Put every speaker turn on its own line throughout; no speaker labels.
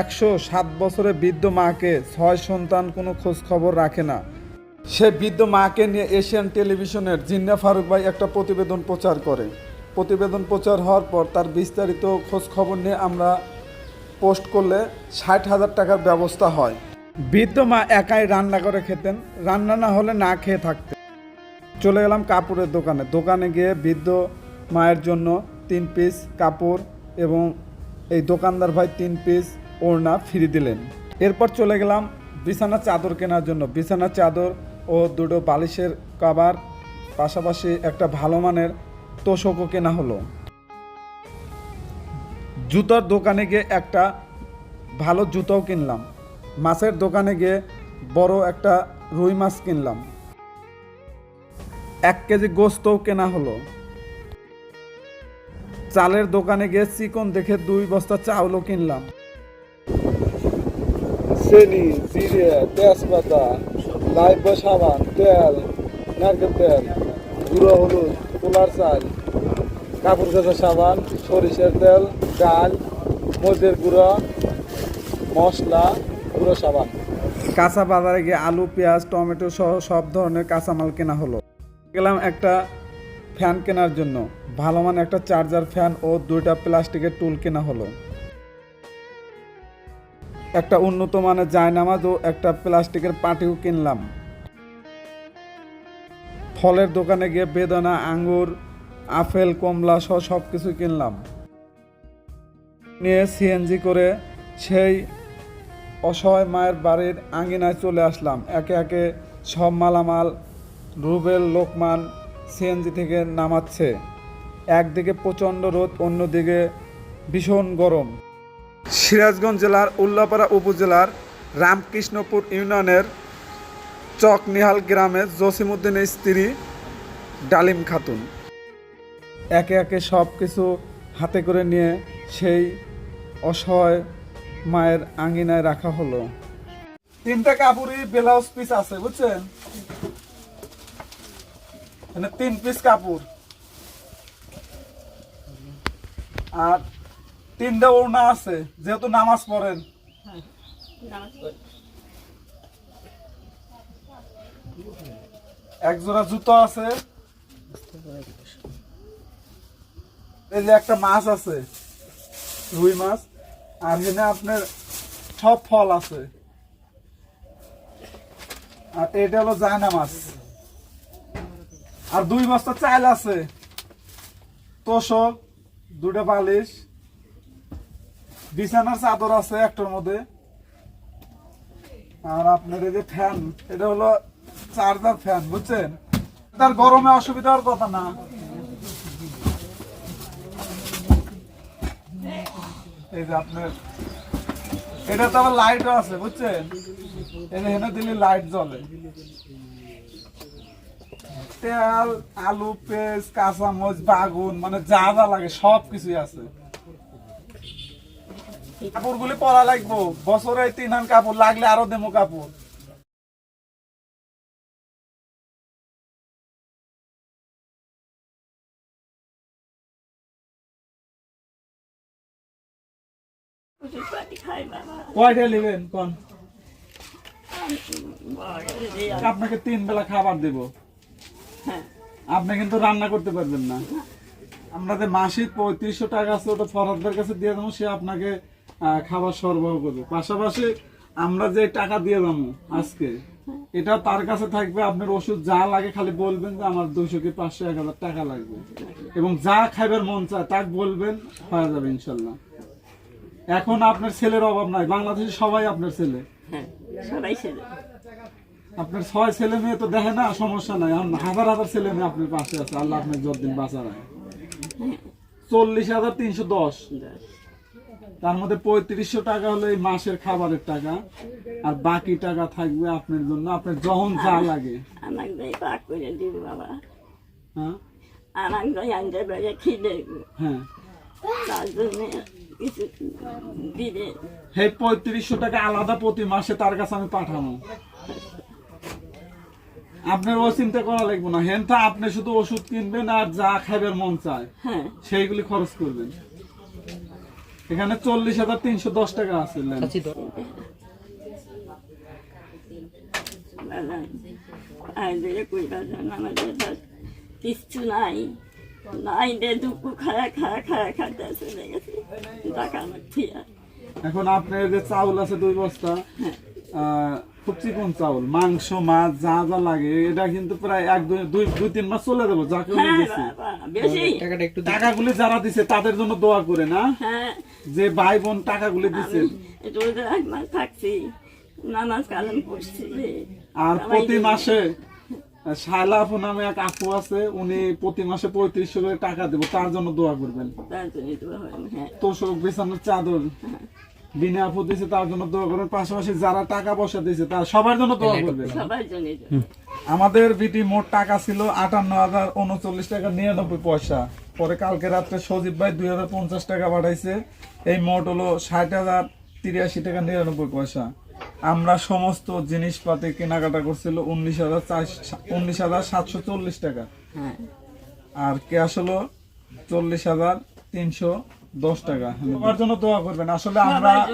একশো সাত বছরের বৃদ্ধ মাকে ছয় সন্তান কোনো খোঁজ খবর রাখে না। সে বৃদ্ধ মাকে নিয়ে এশিয়ান টেলিভিশনের জিন্না ফারুক ভাই একটা প্রতিবেদন প্রচার করে। প্রতিবেদন প্রচার হওয়ার পর তার বিস্তারিত খোঁজ খবর নিয়ে আমরা পোস্ট করলে ষাট হাজার টাকার ব্যবস্থা হয়। বৃদ্ধ মা একাই রান্না করে খেতেন, রান্না না হলে না খেয়ে থাকতেন। চলে গেলাম কাপড়ের দোকানে। দোকানে গিয়ে বৃদ্ধ মায়ের জন্য তিন পিস কাপড় এবং এই দোকানদার ভাই তিন পিস ওড়না ফ্রি দিলেন। এরপর চলে গেলাম বিছানা চাদর কেনার জন্য। বিছানা চাদর ও দুটো বালিশের কাবার পাশাপাশি একটা ভালো মানের তোষকও কেনা হলো। জুতার দোকানে গিয়ে একটা ভালো জুতাও কিনলাম। মাছের দোকানে গিয়ে বড় একটা রুই মাছ কিনলাম। এক কেজি গোস্তও কেনা হলো। চালের দোকানে গিয়ে চিকন দেখে দুই বস্তা চাউলও কিনলাম। চিনি, জিরে, তেজপাতা লাইফ সাবান তেল, নারকেল তেল, গুঁড়ো হলুদ কুলার চাল, কাপড় কাচা সাবান, সরিষার তেল, ডাল, মরিচের গুঁড়ো, মশলা, গুঁড়ো সাবান। কাঁচা বাজারে গিয়ে আলু, পেঁয়াজ, টমেটো সহ সব ধরনের কাঁচামাল কেনা হলো। গেলাম একটা ফ্যান কেনার জন্য। ভালো মানে একটা চার্জার ফ্যান ও দুইটা প্লাস্টিকের টুল কেনা হলো। একটা উন্নত মানের জায়নামাজ ও একটা প্লাস্টিকের পাটিও কিনলাম। ফলের দোকানে গিয়ে বেদানা, আঙ্গুর, আপেল, কমলা সহ সব কিছু কিনলাম। নিয়ে সিএনজি করে সেই অসহায় মায়ের বাড়ির আঙিনায় চলে আসলাম। একে একে সব মালামাল, রুবেল, লোকমান সিএনজি থেকে নামাচ্ছে। একদিকে প্রচণ্ড রোদ, অন্যদিকে ভীষণ গরম। সিরাজগঞ্জ জেলার উল্লাপাড়া উপজেলার রামকৃষ্ণপুর ইউনিয়নের চকনিহাল গ্রামে জসিমুদ্দিনের স্ত্রী ডালিম খাতুন। একে একে সব কিছু হাতে করে নিয়ে সেই অসহায় মায়ের আঙ্গিনায় রাখা হলো। তিনটা কাপড়ই ব্লাউজ পিস আছে, বুঝছেন? মানে তিন পিস কাপড়। আর তিনটা ওড়না আছে, যেহেতু নামাজ পড়েন। এক জোড়া জুতো আছে। এই যে একটা মাছ আছে, রুই মাছ, আর এখানে আপনার সব ফল আছে। আর এটা হলো জায়না মাছ। আর দুই বস্তা চাল আছে। তোষক দুটা বালিশ। বিছানার চাদর আছে একটার মধ্যে। আর আপনার এই যে ফ্যান, এটা হলো চার্জার ফ্যান, বুঝছেন? তার গরমে অসুবিধা হওয়ার কথা না। এই যে আপনার, এটা তো আবার লাইটও আছে, বুঝছেন? এটা হেনে দিলে লাইট জ্বলে। তেল, আলু পেঁয়াজ কাঁচামচ বাগুন মানে যা যা লাগে সব কিছুই আছে। কাপড়গুলি পরা লাগবো। বছরে কাপড় লাগলে আরও দেবো কাপড়। আপনাকে তিন বেলা খাবার দেব। আপনি কিন্তু রান্না করতে পারবেন না। আমরা যে মাসিক পঁয়ত্রিশশো টাকা আছে ওটা ফরাদদের কাছে দিয়ে দেবো, সে আপনাকে খাবার সরবরাহ করবে। পাশাপাশি আমরা যে টাকা দিয়ে দেবো আজকে এটা তার কাছে থাকবে আপনার ওষুধ যা লাগে খালি বলবেন যে আমার দুশো কি পাঁচশো এক হাজার টাকা লাগবে। এবং যা খাইবার মন চায় তাকে বলবেন হয়ে যাবে ইনশাল্লাহ। এখন আপনার ছেলের অভাব নাই বাংলাদেশে সবাই আপনার ছেলে।
হ্যাঁ সবাই ছেলে।
আপনার ছয় ছেলে মেয়ে তো দেখে না সমস্যা নাই। হাজার হাজার ছেলে মেয়ে আপনার পাশে আছে আল্লাহ আপনার যতদিন বাঁচা রাখে চল্লিশ হাজার তিনশো দশ। তার মধ্যে পঁয়ত্রিশশো টাকা হলো এই মাসের খাবারের টাকা। আর বাকি টাকা থাকবে আপনার জন্য। আপনার যখন যা লাগে।
আমাকে পাক করে দিব বাবা।
হ্যাঁ?
আমাকে আনতে পারে খিদে
হ্যাঁ।
তার জন্য কিছু
পঁয়ত্রিশশো টাকা আলাদা প্রতি মাসে তার কাছে আমি পাঠাবো। আপনার ও চিন্তা করা লাগবে না। হেনটা আপনি শুধু ওষুধ কিনবেন আর যা খাইবার মন চায়
হ্যাঁ।
সেইগুলি খরচ করবেন। এখানে চল্লিশ হাজার তিনশো দশ টাকা
আছে কিচ্ছু নাই। নাই রে দুঃখ খায়া খায়া খায়া খাতে চলে গেছে। টাকা আমার
এখন আপনার যে চাউল আছে দুই বস্তা আহ, খুব চিকন চাউল? মাংস মাছ যা যা লাগে এটা কিন্তু প্রায় এক দুই তিন মাস চলে যাব যাকে
হ্যাঁ বেশি।
টাকাগুলি যারা দিছে তাদের জন্য দোয়া করে না?
হ্যাঁ।
যে ভাই বোন টাকাগুলি দিছে। আর প্রতি মাসে শায়লা আপু নামে এক আপু আছে উনি প্রতি মাসে পঁয়ত্রিশশো করে টাকা দেবো তার জন্য দোয়া করবেন।
হ্যাঁ।
তোষক বিছানোর চাদর। বিনা আপু দিছে তার জন্য দোয়া করবেন পাশাপাশি যারা টাকা পয়সা দিয়েছে তার সবার জন্য দোয়া করবেন। আমাদের বিটি মোট টাকা ছিল আটান্ন হাজার উনচল্লিশ টাকা নিরানব্বই পয়সা। পরে কালকে রাত্রে সজীব ভাই দুই হাজার পঞ্চাশ টাকা পাঠাইছে। এই মোট হলো ষাট হাজার তিরাশি টাকা নিরানব্বই পয়সা। আমরা সমস্ত জিনিসপাতি কেনাকাটা করছিল উনিশ হাজার উনিশ হাজার সাতশো চল্লিশ টাকা।
হ্যাঁ।
আর ক্যাশ হলো চল্লিশ হাজার তিনশো দশ টাকা। সবার জন্য দোয়া করবেন। আসলে আমরা
হয়।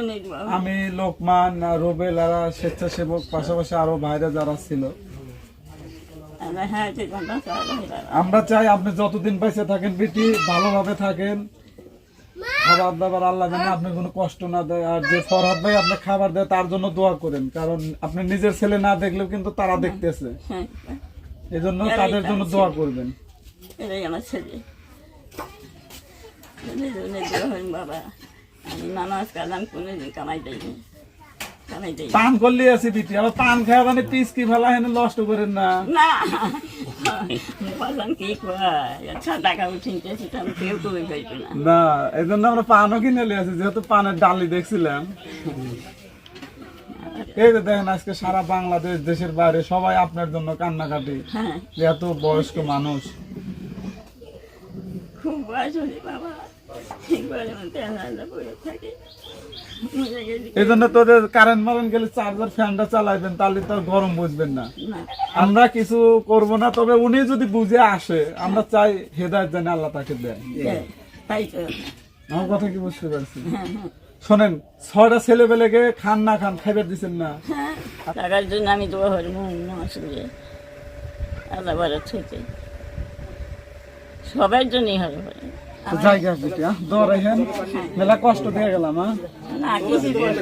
আমি লোকমান রোবেল আর স্বেচ্ছাসেবক পাশাপাশি আরও ভাইরা যারা ছিল।
আমরা হ্যাঁ
আমরা চাই আপনি যতদিন বেঁচে থাকেন বেটি ভালোভাবে থাকেন। খাবার দাবার আল্লাহ জানে আপনি কোনো কষ্ট না দেয়। আর যে ফরহাদ ভাই আপনি খাবার দেয় তার জন্য দোয়া করেন। কারণ আপনি নিজের ছেলে না দেখলেও কিন্তু তারা দেখতেছে।
হ্যাঁ
এই জন্য তাদের জন্য দোয়া করবেন।
এটাই আমার ছেলে। ছেলের জন্য দোয়া হয় বাবা আমি নামাজ কালাম কোনোদিন কামাই দেয়নি কামাই দেয়নি
পান করলে আছি বিটি আবার পান খাওয়া মানে পিস কি ফেলা হেন নষ্ট করেন না।
না বললাম কি আচ্ছা টাকা উঠিনতে সেটা আমি কেউ কবি পাইবে না।
না এই জন্য আমরা পানও কিনে নিয়ে আসি যেহেতু পানের ডালি দেখছিলাম। এই যে দেখেন আজকে সারা বাংলাদেশ দেশের বাইরে সবাই আপনার জন্য কান্নাকাটি।
হ্যাঁ।
এত বয়স্ক মানুষ।
খুব বয়স বাবা। ঘরের মধ্যে আলাদা পড়ে থাকে মরে গেছি
এই জন্য তোদের কারেন্ট মারেন গেলে চার্জার ফ্যানটা চালাইবেন তাহলে তো গরম বুঝবেন না।
না।
আমরা কিছু করব না তবে উনি যদি বুঝে আসে আমরা চাই হেদায়ত জানে আল্লাহ তাকে দেয়
তো।
আমার কথা কি বুঝতে পারছি
হ্যাঁ হ্যাঁ।
শোনেন ছয়টা ছেলে পেলেকে খান না খান খাইবার দিচ্ছেন না?
হ্যাঁ টাকার জন্য আমি দোয়া আসলে আল্লাহ থেকে সবার জন্যই হবে
জায়গা হ্যাঁ? দৌড় রাখেন মেলা কষ্ট দিয়ে গেলাম হ্যাঁ?
না কিছু বলে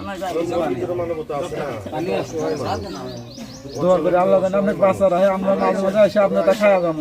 আমার বাড়ি
দোয়া করে আল্লাহ জানে অনেক রাখে আমরা মাঝে মাঝে এসে আপনারটা খাওয়া যাব